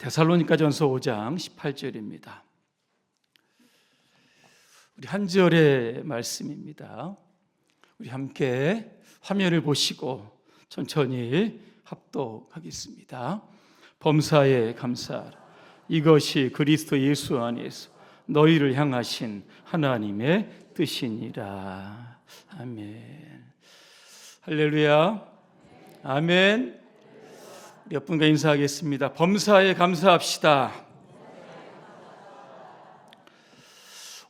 데살로니가전서 5장 18절입니다. 우리 한 절의 말씀입니다. 우리 함께 화면을 보시고 천천히 합독하겠습니다. 범사에 감사하라. 이것이 그리스도 예수 안에서 너희를 향하신 하나님의 뜻이니라. 아멘. 할렐루야. 아멘. 몇 분과 인사하겠습니다. 범사에 감사합시다.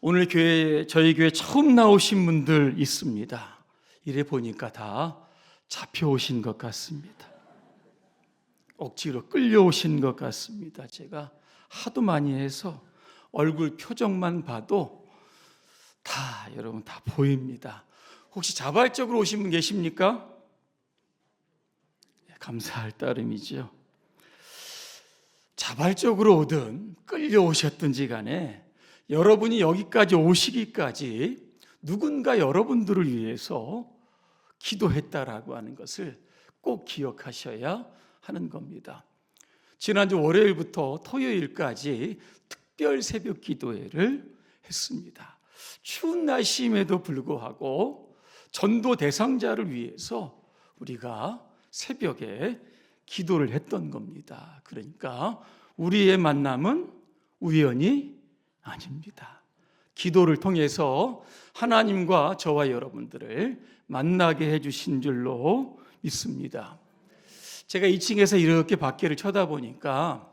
오늘 교회 저희 교회 처음 나오신 분들 있습니다. 이래 보니까 다 잡혀오신 것 같습니다. 억지로 끌려오신 것 같습니다. 제가 하도 많이 해서 얼굴 표정만 봐도 다 여러분 다 보입니다. 혹시 자발적으로 오신 분 계십니까? 감사할 따름이지요. 자발적으로 오든 끌려오셨든지 간에 여러분이 여기까지 오시기까지 누군가 여러분들을 위해서 기도했다라고 하는 것을 꼭 기억하셔야 하는 겁니다. 지난주 월요일부터 토요일까지 특별 새벽 기도회를 했습니다. 추운 날씨임에도 불구하고 전도 대상자를 위해서 우리가 새벽에 기도를 했던 겁니다. 그러니까 우리의 만남은 우연이 아닙니다. 기도를 통해서 하나님과 저와 여러분들을 만나게 해주신 줄로 믿습니다. 제가 2층에서 이렇게 밖에를 쳐다보니까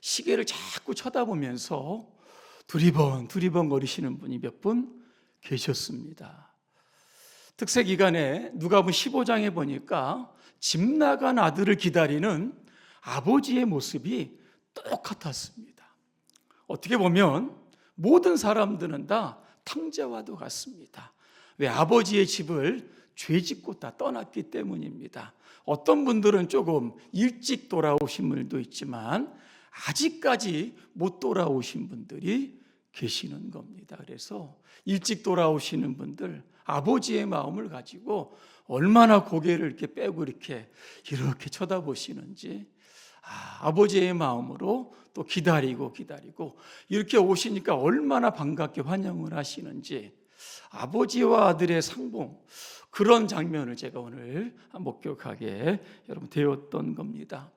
시계를 자꾸 쳐다보면서 두리번 두리번 거리시는 분이 몇 분 계셨습니다. 특세 기간에 누가복음 15장에 보니까 집 나간 아들을 기다리는 아버지의 모습이 똑같았습니다. 어떻게 보면 모든 사람들은 다 탕자와도 같습니다. 왜 아버지의 집을 죄짓고 다 떠났기 때문입니다. 어떤 분들은 조금 일찍 돌아오신 분들도 있지만 아직까지 못 돌아오신 분들이 계시는 겁니다. 그래서 일찍 돌아오시는 분들 아버지의 마음을 가지고 얼마나 고개를 이렇게 빼고 이렇게 이렇게 쳐다보시는지 아, 아버지의 마음으로 또 기다리고 기다리고 이렇게 오시니까 얼마나 반갑게 환영을 하시는지 아버지와 아들의 상봉 그런 장면을 제가 오늘 목격하게 여러분 되었던 겁니다.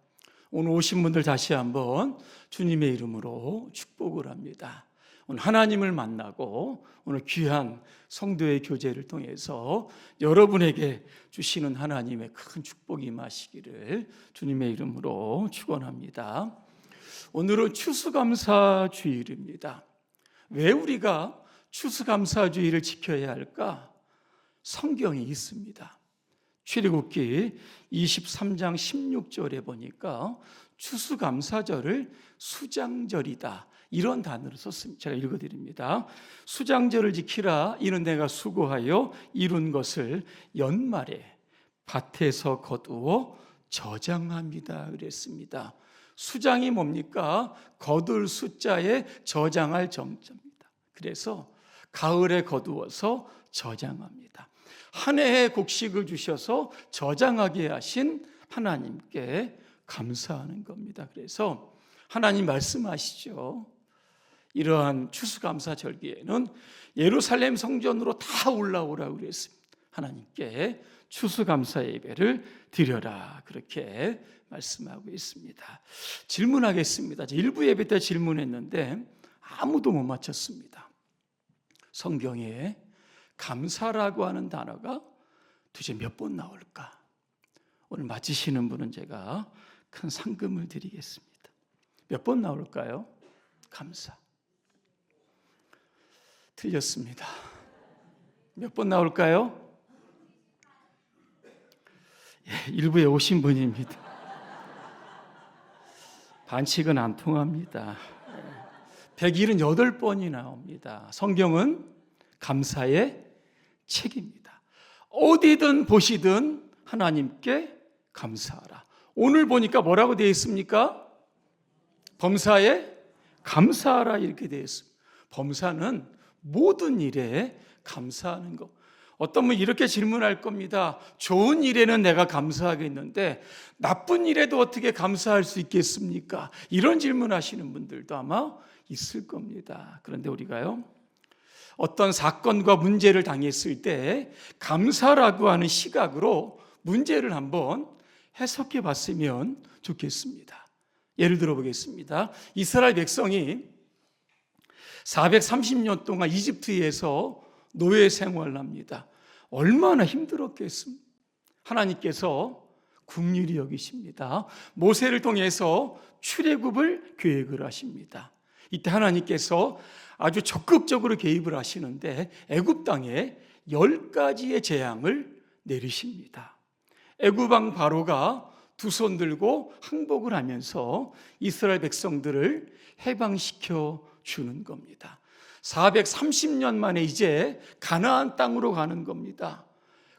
오늘 오신 분들 다시 한번 주님의 이름으로 축복을 합니다. 오늘 하나님을 만나고 오늘 귀한 성도의 교제를 통해서 여러분에게 주시는 하나님의 큰 축복이 임하시기를 주님의 이름으로 축원합니다. 오늘은 추수감사 주일입니다. 왜 우리가 추수감사 주일을 지켜야 할까? 성경이 있습니다. 출애굽기 23장 16절에 보니까 추수감사절을 수장절이다. 이런 단어를 썼습니다. 제가 읽어드립니다. 수장절을 지키라. 이는 내가 수고하여 이룬 것을 연말에 밭에서 거두어 저장합니다. 그랬습니다. 수장이 뭡니까? 거둘 숫자에 저장할 정자입니다. 그래서 가을에 거두어서 저장합니다. 한 해의 곡식을 주셔서 저장하게 하신 하나님께 감사하는 겁니다. 그래서 하나님 말씀하시죠. 이러한 추수감사 절기에는 예루살렘 성전으로 다 올라오라고 그랬습니다. 하나님께 추수감사 예배를 드려라. 그렇게 말씀하고 있습니다. 질문하겠습니다. 일부 예배 때 질문했는데 아무도 못 맞췄습니다. 성경에 감사라고 하는 단어가 도대체 몇 번 나올까? 오늘 맞히시는 분은 제가 큰 상금을 드리겠습니다. 몇 번 나올까요? 감사. 틀렸습니다. 몇 번 나올까요? 예, 일부에 오신 분입니다. 반칙은 안 통합니다. 178번이 나옵니다. 성경은 감사의 책입니다. 어디든 보시든 하나님께 감사하라. 오늘 보니까 뭐라고 되어 있습니까? 범사에 감사하라 이렇게 되어 있습니다. 범사는 모든 일에 감사하는 것. 어떤 분 이렇게 질문할 겁니다. 좋은 일에는 내가 감사하겠는데 나쁜 일에도 어떻게 감사할 수 있겠습니까? 이런 질문 하시는 분들도 아마 있을 겁니다. 그런데 우리가요. 어떤 사건과 문제를 당했을 때 감사라고 하는 시각으로 문제를 한번 해석해 봤으면 좋겠습니다. 예를 들어 보겠습니다. 이스라엘 백성이 430년 동안 이집트에서 노예 생활을 합니다. 얼마나 힘들었겠습니까? 하나님께서 국률이 여기십니다. 모세를 통해서 출애굽을 계획을 하십니다. 이때 하나님께서 아주 적극적으로 개입을 하시는데 애굽 땅에 열 가지의 재앙을 내리십니다. 애굽 왕 바로가 두 손 들고 항복을 하면서 이스라엘 백성들을 해방시켜 주는 겁니다. 430년 만에 이제 가나안 땅으로 가는 겁니다.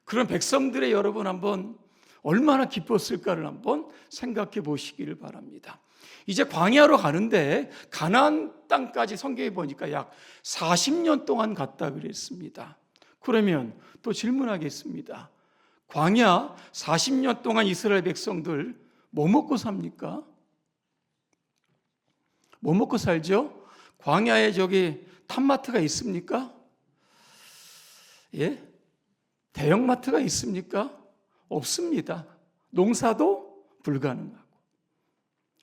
그런 백성들의 여러분 한번 얼마나 기뻤을까를 한번 생각해 보시기를 바랍니다. 이제 광야로 가는데 가나안 땅까지 성경에 보니까 약 40년 동안 갔다 그랬습니다. 그러면 또 질문하겠습니다. 광야 40년 동안 이스라엘 백성들 뭐 먹고 삽니까? 뭐 먹고 살죠? 광야에 저기 탑마트가 있습니까? 예? 대형마트가 있습니까? 없습니다. 농사도 불가능하고.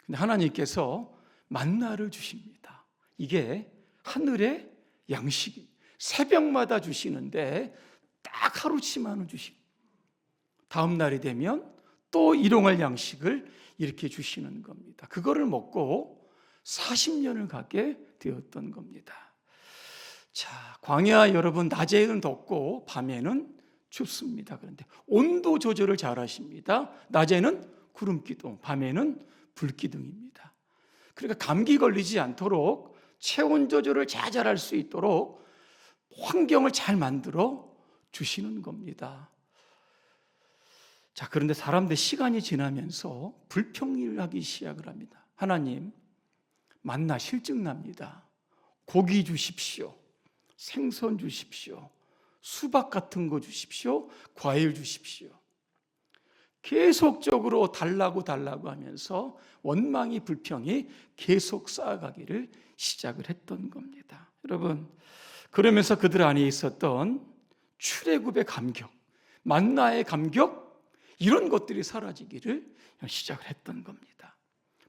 근데 하나님께서 만나를 주십니다. 이게 하늘의 양식이 새벽마다 주시는데 딱 하루치만은 주십니다. 다음 날이 되면 또 일용할 양식을 이렇게 주시는 겁니다. 그거를 먹고 40년을 갖게 되었던 겁니다. 자, 광야 여러분 낮에는 덥고 밤에는 춥습니다. 그런데 온도 조절을 잘 하십니다. 낮에는 구름 기둥, 밤에는 불 기둥입니다. 그러니까 감기 걸리지 않도록 체온 조절을 자잘할 수 있도록 환경을 잘 만들어 주시는 겁니다. 자, 그런데 사람들 시간이 지나면서 불평일을 하기 시작을 합니다. 하나님, 만나 실증납니다. 고기 주십시오. 생선 주십시오. 수박 같은 거 주십시오. 과일 주십시오. 계속적으로 달라고 달라고 하면서 원망이 불평이 계속 쌓아가기를 시작을 했던 겁니다. 여러분, 그러면서 그들 안에 있었던 출애굽의 감격, 만나의 감격 이런 것들이 사라지기를 시작을 했던 겁니다.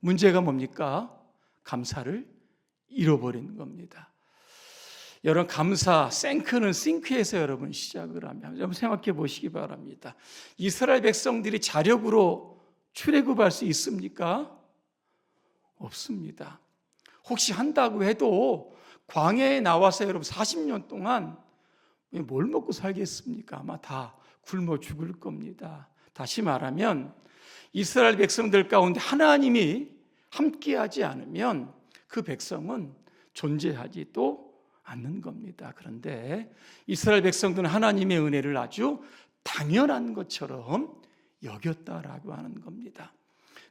문제가 뭡니까? 감사를 잃어버린 겁니다. 여러분 감사 생크는 싱크에서 여러분 시작을 하면 여러분 생각해 보시기 바랍니다. 이스라엘 백성들이 자력으로 출애굽할 수 있습니까? 없습니다. 혹시 한다고 해도 광야에 나와서 여러분 40년 동안 뭘 먹고 살겠습니까? 아마 다 굶어 죽을 겁니다. 다시 말하면 이스라엘 백성들 가운데 하나님이 함께하지 않으면 그 백성은 존재하지도 않는 겁니다. 그런데 이스라엘 백성들은 하나님의 은혜를 아주 당연한 것처럼 여겼다라고 하는 겁니다.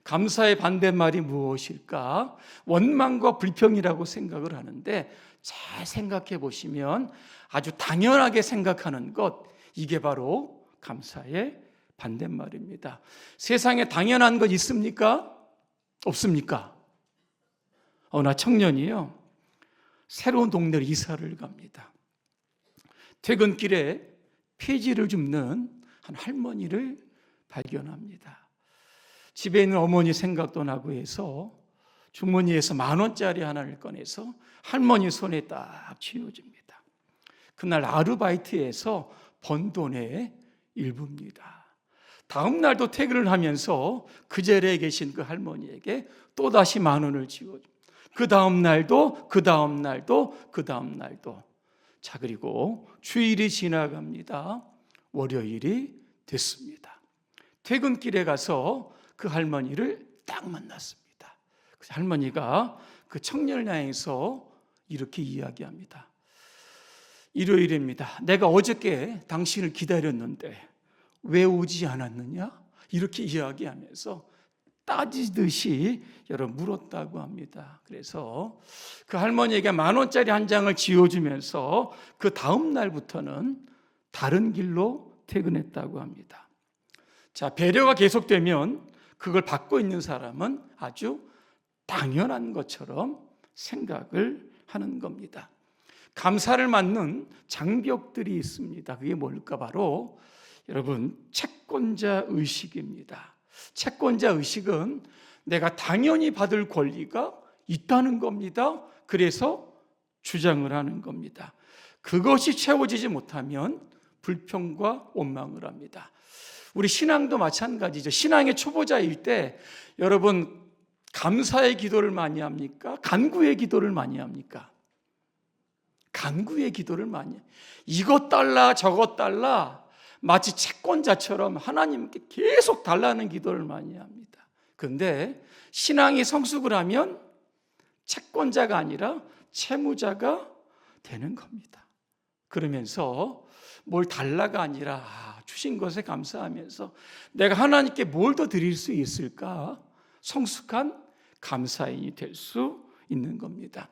감사의 반대말이 무엇일까? 원망과 불평이라고 생각을 하는데 잘 생각해 보시면 아주 당연하게 생각하는 것, 이게 바로 감사의 반대말입니다. 세상에 당연한 것 있습니까? 없습니까? 어나 청년이요. 새로운 동네로 이사를 갑니다. 퇴근길에 폐지를 줍는 한 할머니를 발견합니다. 집에 있는 어머니 생각도 나고 해서 주머니에서 만 원짜리 하나를 꺼내서 할머니 손에 딱 쥐어줍니다. 그날 아르바이트에서 번 돈의 일부입니다. 다음 날도 퇴근을 하면서 그 자리에 계신 그 할머니에게 또다시 만 원을 쥐어줍니다. 그 다음 날도, 그 다음 날도, 그 다음 날도. 자, 그리고 주일이 지나갑니다. 월요일이 됐습니다. 퇴근길에 가서 그 할머니를 딱 만났습니다. 그 할머니가 그 청년을 향해서 이렇게 이야기합니다. 일요일입니다. 내가 어저께 당신을 기다렸는데 왜 오지 않았느냐? 이렇게 이야기하면서 따지듯이 여러분 물었다고 합니다. 그래서 그 할머니에게 만 원짜리 한 장을 지어주면서 그 다음 날부터는 다른 길로 퇴근했다고 합니다. 자, 배려가 계속되면 그걸 받고 있는 사람은 아주 당연한 것처럼 생각을 하는 겁니다. 감사를 맞는 장벽들이 있습니다. 그게 뭘까? 바로 여러분, 채권자 의식입니다. 채권자 의식은 내가 당연히 받을 권리가 있다는 겁니다. 그래서 주장을 하는 겁니다. 그것이 채워지지 못하면 불평과 원망을 합니다. 우리 신앙도 마찬가지죠. 신앙의 초보자일 때 여러분 감사의 기도를 많이 합니까? 간구의 기도를 많이 합니까? 간구의 기도를 많이. 이것 달라 저것 달라 마치 채권자처럼 하나님께 계속 달라는 기도를 많이 합니다. 그런데 신앙이 성숙을 하면 채권자가 아니라 채무자가 되는 겁니다. 그러면서 뭘 달라가 아니라 아, 주신 것에 감사하면서 내가 하나님께 뭘 더 드릴 수 있을까? 성숙한 감사인이 될 수 있는 겁니다.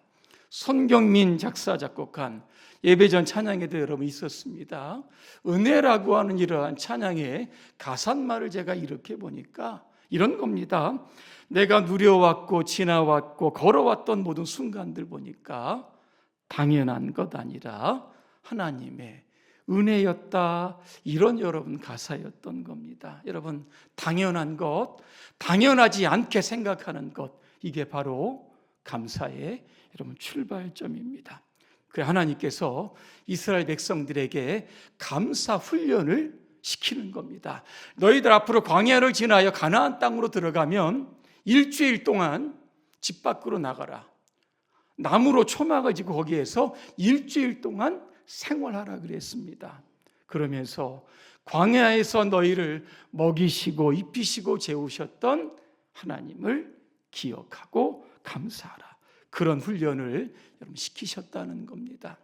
손경민 작사 작곡한 예배전 찬양에도 여러분 있었습니다. 은혜라고 하는 이러한 찬양의 가사말을 제가 이렇게 보니까 이런 겁니다. 내가 누려왔고 지나왔고 걸어왔던 모든 순간들 보니까 당연한 것 아니라 하나님의 은혜였다. 이런 여러분 가사였던 겁니다. 여러분, 당연한 것, 당연하지 않게 생각하는 것, 이게 바로 감사의 여러분 출발점입니다. 그 하나님께서 이스라엘 백성들에게 감사 훈련을 시키는 겁니다. 너희들 앞으로 광야를 지나여 가나안 땅으로 들어가면 일주일 동안 집 밖으로 나가라. 나무로 초막을 지고 거기에서 일주일 동안 생활하라 그랬습니다. 그러면서 광야에서 너희를 먹이시고 입히시고 재우셨던 하나님을 기억하고 감사하라. 그런 훈련을 여러분 시키셨다는 겁니다.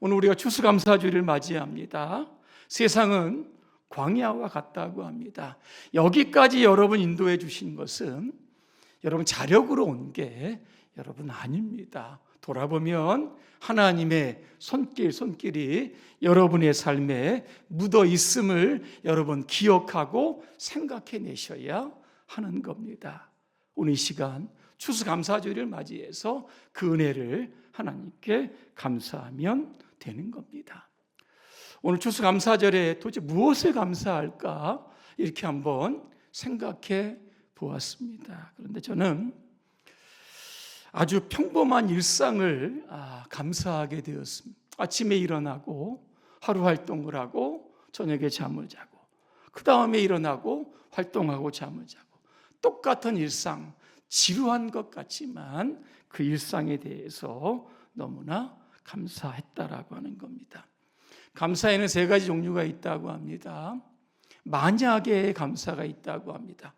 오늘 우리가 추수감사주를 맞이합니다. 세상은 광야와 같다고 합니다. 여기까지 여러분 인도해 주신 것은 여러분 자력으로 온 게 여러분 아닙니다. 돌아보면 하나님의 손길 손길이 여러분의 삶에 묻어 있음을 여러분 기억하고 생각해 내셔야 하는 겁니다. 오늘 이 시간 추수감사주를 맞이해서 그 은혜를 하나님께 감사하면 되는 겁니다. 오늘 추수감사절에 도대체 무엇을 감사할까 이렇게 한번 생각해 보았습니다. 그런데 저는 아주 평범한 일상을 아, 감사하게 되었습니다. 아침에 일어나고 하루 활동을 하고 저녁에 잠을 자고 그 다음에 일어나고 활동하고 잠을 자고 똑같은 일상 지루한 것 같지만 그 일상에 대해서 너무나 감사했다라고 하는 겁니다. 감사에는 세 가지 종류가 있다고 합니다. 만약에 감사가 있다고 합니다.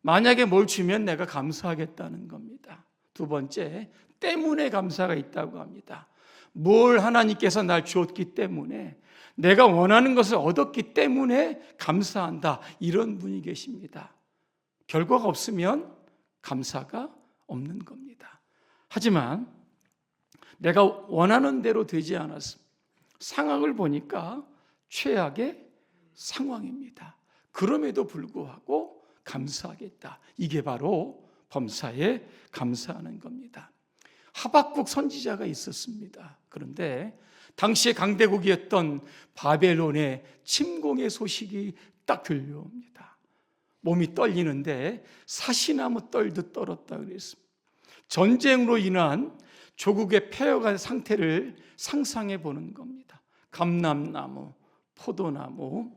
만약에 뭘 주면 내가 감사하겠다는 겁니다. 두 번째, 때문에 감사가 있다고 합니다. 뭘 하나님께서 날 주었기 때문에 내가 원하는 것을 얻었기 때문에 감사한다. 이런 분이 계십니다. 결과가 없으면 감사가 없는 겁니다. 하지만 내가 원하는 대로 되지 않았습니다. 상황을 보니까 최악의 상황입니다. 그럼에도 불구하고 감사하겠다. 이게 바로 범사에 감사하는 겁니다. 하박국 선지자가 있었습니다. 그런데 당시의 강대국이었던 바벨론의 침공의 소식이 딱 들려옵니다. 몸이 떨리는데 사시나무 떨듯 떨었다 그랬습니다. 전쟁으로 인한 조국의 폐허가 상태를 상상해 보는 겁니다. 감람나무, 포도나무,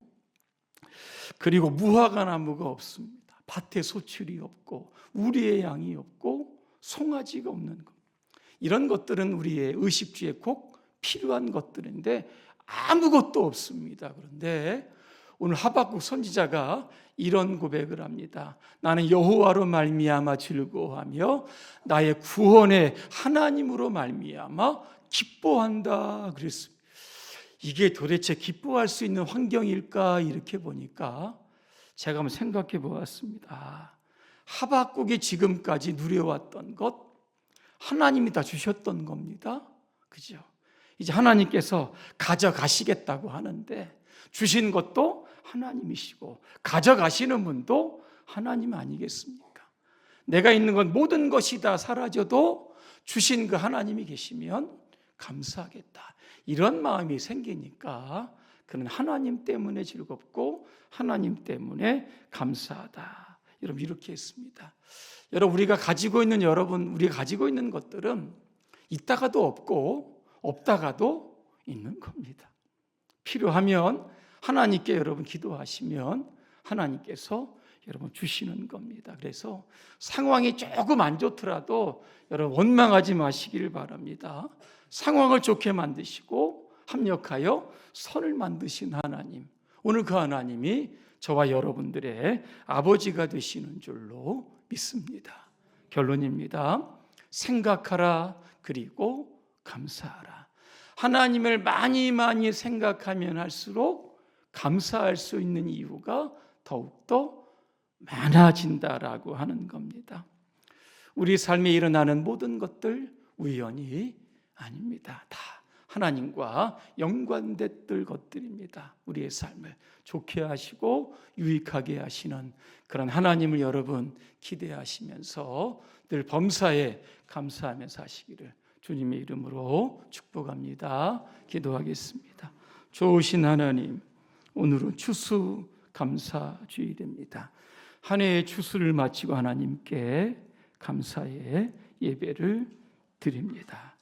그리고 무화과 나무가 없습니다. 밭에 소출이 없고 우리의 양이 없고 송아지가 없는 것. 이런 것들은 우리의 의식주에 꼭 필요한 것들인데 아무것도 없습니다. 그런데 오늘 하박국 선지자가 이런 고백을 합니다. 나는 여호와로 말미암아 즐거워하며 나의 구원의 하나님으로 말미암아 기뻐한다 그랬습니다. 이게 도대체 기뻐할 수 있는 환경일까 이렇게 보니까 제가 한번 생각해 보았습니다. 하박국이 지금까지 누려왔던 것 하나님이 다 주셨던 겁니다. 그죠? 이제 하나님께서 가져가시겠다고 하는데 주신 것도 하나님이시고 가져가시는 분도 하나님 아니겠습니까? 내가 있는 건 모든 것이 다 사라져도 주신 그 하나님이 계시면 감사하겠다. 이런 마음이 생기니까 그는 하나님 때문에 즐겁고 하나님 때문에 감사하다. 여러분 이렇게 했습니다. 여러분 우리가 가지고 있는 여러분 우리가 가지고 있는 것들은 있다가도 없고 없다가도 있는 겁니다. 필요하면 하나님께 여러분 기도하시면 하나님께서 여러분 주시는 겁니다. 그래서 상황이 조금 안 좋더라도 여러분 원망하지 마시기를 바랍니다. 상황을 좋게 만드시고 합력하여 선을 만드신 하나님. 오늘 그 하나님이 저와 여러분들의 아버지가 되시는 줄로 믿습니다. 결론입니다. 생각하라 그리고 감사하라. 하나님을 많이 많이 생각하면 할수록 감사할 수 있는 이유가 더욱더 많아진다라고 하는 겁니다. 우리 삶에 일어나는 모든 것들 우연이 아닙니다. 다 하나님과 연관됐들 것들입니다. 우리의 삶을 좋게 하시고 유익하게 하시는 그런 하나님을 여러분 기대하시면서 늘 범사에 감사하며 사시기를 주님의 이름으로 축복합니다. 기도하겠습니다. 좋으신 하나님, 오늘은 추수 감사 주일입니다. 한 해의 추수를 마치고 하나님께 감사의 예배를 드립니다.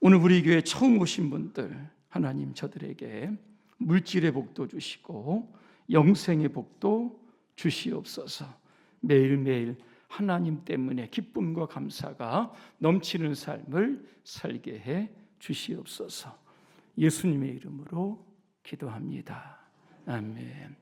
오늘 우리 교회 처음 오신 분들 하나님 저들에게 물질의 복도 주시고 영생의 복도 주시옵소서. 매일매일 하나님 때문에 기쁨과 감사가 넘치는 삶을 살게 해 주시옵소서. 예수님의 이름으로 기도합니다. 아멘.